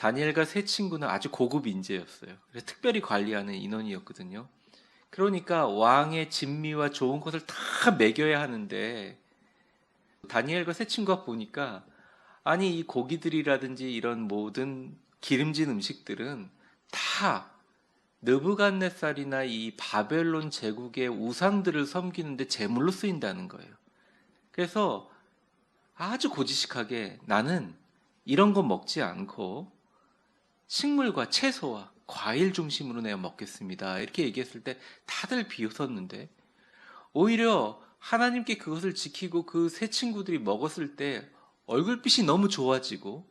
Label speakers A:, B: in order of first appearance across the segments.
A: 다니엘과 세 친구는 아주 고급 인재였어요. 그래서 특별히 관리하는 인원이었거든요. 그러니까 왕의 진미와 좋은 것을 다 먹여야 하는데 다니엘과 세 친구가 보니까 아니 이 고기들이라든지 이런 모든 기름진 음식들은 다 느부갓네살이나 이 바벨론 제국의 우상들을 섬기는데 제물로 쓰인다는 거예요. 그래서 아주 고지식하게 나는 이런 거 먹지 않고 식물과 채소와 과일 중심으로 내가 먹겠습니다. 이렇게 얘기했을 때 다들 비웃었는데 오히려 하나님께 그것을 지키고 그 세 친구들이 먹었을 때 얼굴빛이 너무 좋아지고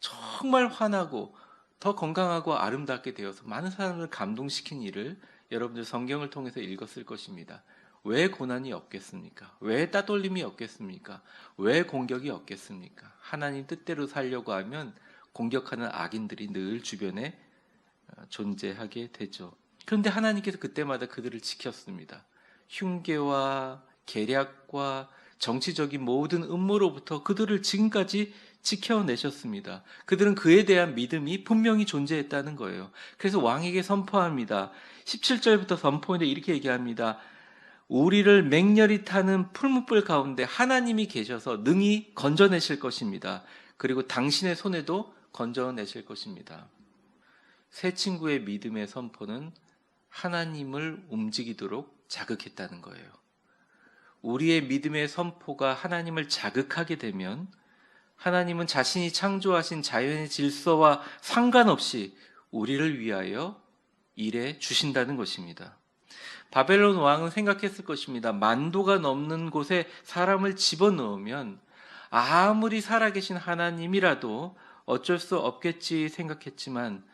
A: 정말 환하고 더 건강하고 아름답게 되어서 많은 사람을 감동시킨 일을 여러분들 성경을 통해서 읽었을 것입니다. 왜 고난이 없겠습니까? 왜 따돌림이 없겠습니까? 왜 공격이 없겠습니까? 하나님 뜻대로 살려고 하면 공격하는 악인들이 늘 주변에 어, 존재하게 되죠. 그런데 하나님께서 그때마다 그들을 지켰습니다. 흉계와 계략과 정치적인 모든 음모로부터 그들을 지금까지 지켜내셨습니다. 그들은 그에 대한 믿음이 분명히 존재했다는 거예요. 그래서 왕에게 선포합니다. 17절부터 선포인데 이렇게 얘기합니다. 우리를 맹렬히 타는 풀무불 가운데 하나님이 계셔서 능히 건져내실 것입니다. 그리고 당신의 손에도 건져내실 것입니다. 세 친구의 믿음의 선포는 하나님을 움직이도록 자극했다는 거예요. 우리의 믿음의 선포가 하나님을 자극하게 되면 하나님은 자신이 창조하신 자연의 질서와 상관없이 우리를 위하여 일해 주신다는 것입니다. 바벨론 왕은 생각했을 것입니다. 만도가 넘는 곳에 사람을 집어넣으면 아무리 살아계신 하나님이라도 어쩔 수 없겠지 생각했지만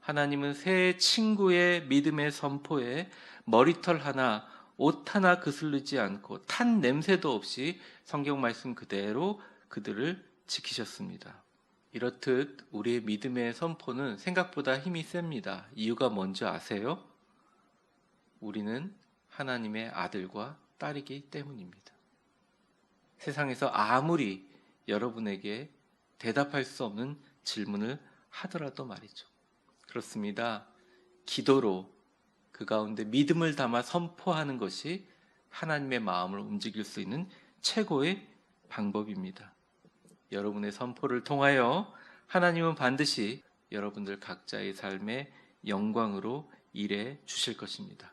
A: 하나님은 새 친구의 믿음의 선포에 머리털 하나, 옷 하나 그슬리지 않고 탄 냄새도 없이 성경 말씀 그대로 그들을 지키셨습니다. 이렇듯 우리의 믿음의 선포는 생각보다 힘이 셉니다. 이유가 뭔지 아세요? 우리는 하나님의 아들과 딸이기 때문입니다. 세상에서 아무리 여러분에게 대답할 수 없는 질문을 하더라도 말이죠. 그렇습니다. 기도로 그 가운데 믿음을 담아 선포하는 것이 하나님의 마음을 움직일 수 있는 최고의 방법입니다. 여러분의 선포를 통하여 하나님은 반드시 여러분들 각자의 삶의 영광으로 일해 주실 것입니다.